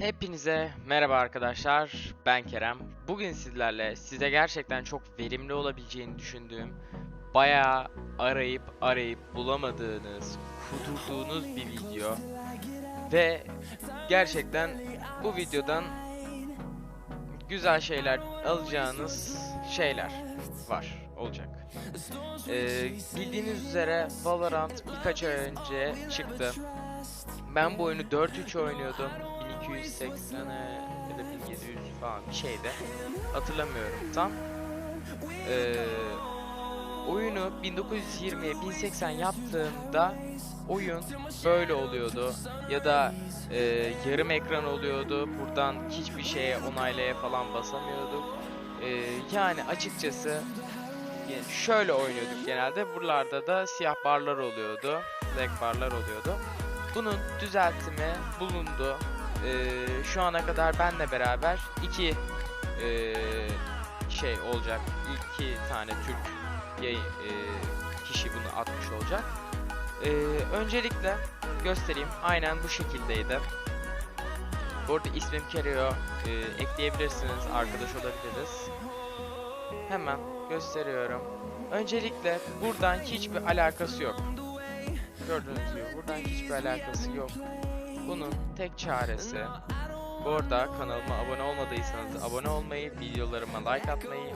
Hepinize merhaba arkadaşlar. Ben Kerem. Bugün sizlerle size gerçekten çok verimli olabileceğini düşündüğüm, bayağı arayıp arayıp bulamadığınız, kudurduğunuz bir video ve gerçekten bu videodan güzel şeyler alacağınız şeyler var, olacak. Ee, bildiğiniz üzere Valorant birkaç ay önce çıktı. Ben bu oyunu 4-3 oynuyordum. 1280'e ya da 1700 falan bir şeyde. Hatırlamıyorum tam. Ee, oyunu 1920'ye 1080 yaptığımda oyun böyle oluyordu. Ya da e, yarım ekran oluyordu. Buradan hiçbir şeye onaylaya falan basamıyorduk. Ee, yani açıkçası şöyle oynuyorduk genelde. Buralarda da siyah barlar oluyordu. Black barlar oluyordu. Bunun düzeltimi bulundu. Ee, şu ana kadar benle beraber iki ee, şey olacak. İki tane Türk yayın, ee, kişi bunu atmış olacak. Ee, öncelikle göstereyim. Aynen bu şekildeydi. Bu arada ismim Kereo. Ee, ekleyebilirsiniz. Arkadaş olabiliriz. Hemen gösteriyorum. Öncelikle buradan hiçbir alakası yok. Gördüğünüz gibi buradan hiçbir alakası yok. Bunun tek çaresi bu arada kanalıma abone olmadıysanız abone olmayı, videolarıma like atmayı,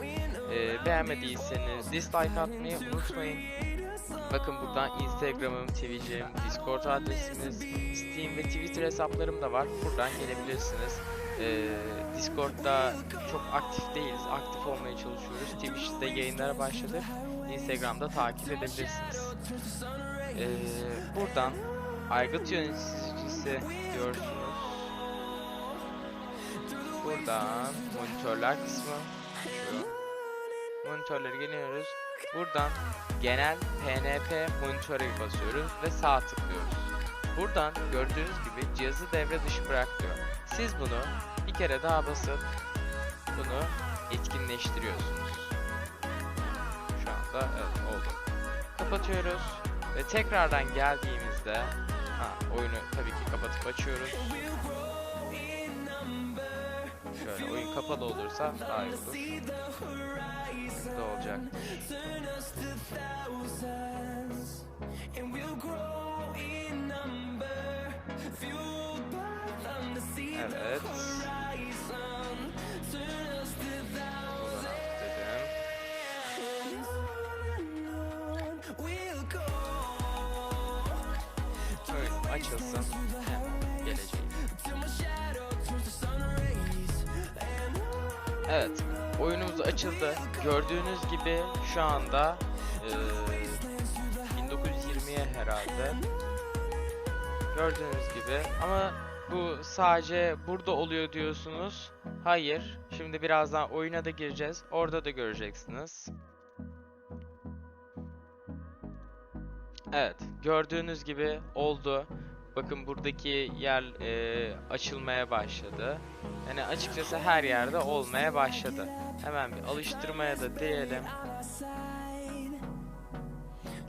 e, beğenmediyseniz dislike atmayı unutmayın. Bakın buradan Instagram'ım, Twitch'im, Discord adresimiz, Steam ve Twitter hesaplarım da var. Buradan gelebilirsiniz. E, Discord'da çok aktif değiliz. Aktif olmaya çalışıyoruz. Twitch'te yayınlara başladık. Instagram'da takip edebilirsiniz. Ee, buradan aygıt yöneticisi diyorsunuz. Buradan monitörler kısmı şu. Monitörleri geliyoruz. Buradan genel PNP monitöre basıyoruz ve sağ tıklıyoruz. Buradan gördüğünüz gibi cihazı devre dışı bırak diyor. Siz bunu bir kere daha basıp bunu etkinleştiriyorsunuz. Şu anda evet oldu. Kapatıyoruz. Ve tekrardan geldiğimizde ha, oyunu tabii ki kapatıp açıyoruz. Şöyle oyun kapalı olursa daha iyi olur. Ne olacak? Evet. Açılsın. Hemen geleceğim. Evet. Oyunumuz açıldı. Gördüğünüz gibi şu anda eee 1920'ye herhalde. Gördüğünüz gibi ama bu sadece burada oluyor diyorsunuz. Hayır. Şimdi birazdan oyuna da gireceğiz. Orada da göreceksiniz. Evet, gördüğünüz gibi oldu. Bakın buradaki yer e, açılmaya başladı. Yani açıkçası her yerde olmaya başladı. Hemen bir alıştırmaya da diyelim.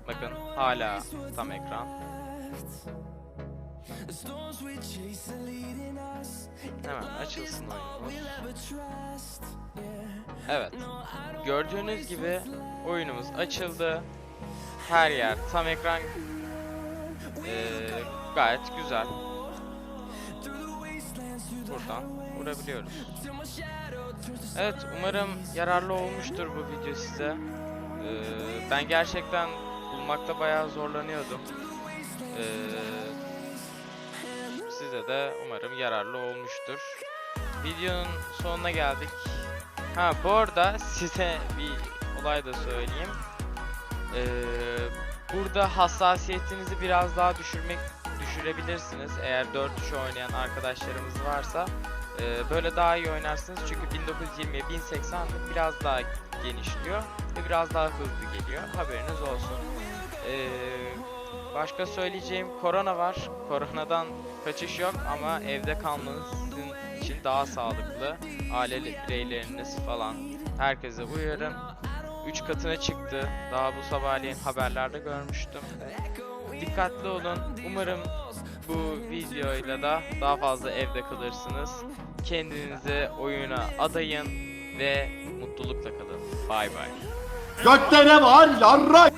Bakın hala tam ekran. Hemen açılsın oyunumuz. Evet. Gördüğünüz gibi oyunumuz açıldı. Her yer tam ekran. Ee, gayet güzel. Buradan vurabiliyoruz. Evet umarım yararlı olmuştur bu video size. Ee, ben gerçekten bulmakta bayağı zorlanıyordum. Ee, size de umarım yararlı olmuştur. Videonun sonuna geldik. Ha bu arada size bir olay da söyleyeyim. Ee, burada hassasiyetinizi biraz daha düşürmek düşürebilirsiniz. Eğer 4 3 oynayan arkadaşlarımız varsa e, böyle daha iyi oynarsınız. Çünkü 1920'ye 1080 biraz daha genişliyor ve biraz daha hızlı geliyor. Haberiniz olsun. Ee, başka söyleyeceğim korona var. Koronadan kaçış yok ama evde kalmanız sizin için daha sağlıklı. Aile bireyleriniz falan herkese uyarın. 3 katına çıktı. Daha bu sabahleyin haberlerde görmüştüm. Dikkatli olun. Umarım bu videoyla da daha fazla evde kalırsınız. Kendinize oyuna adayın ve mutlulukla kalın. Bay bay. Gökte ne var yarrak?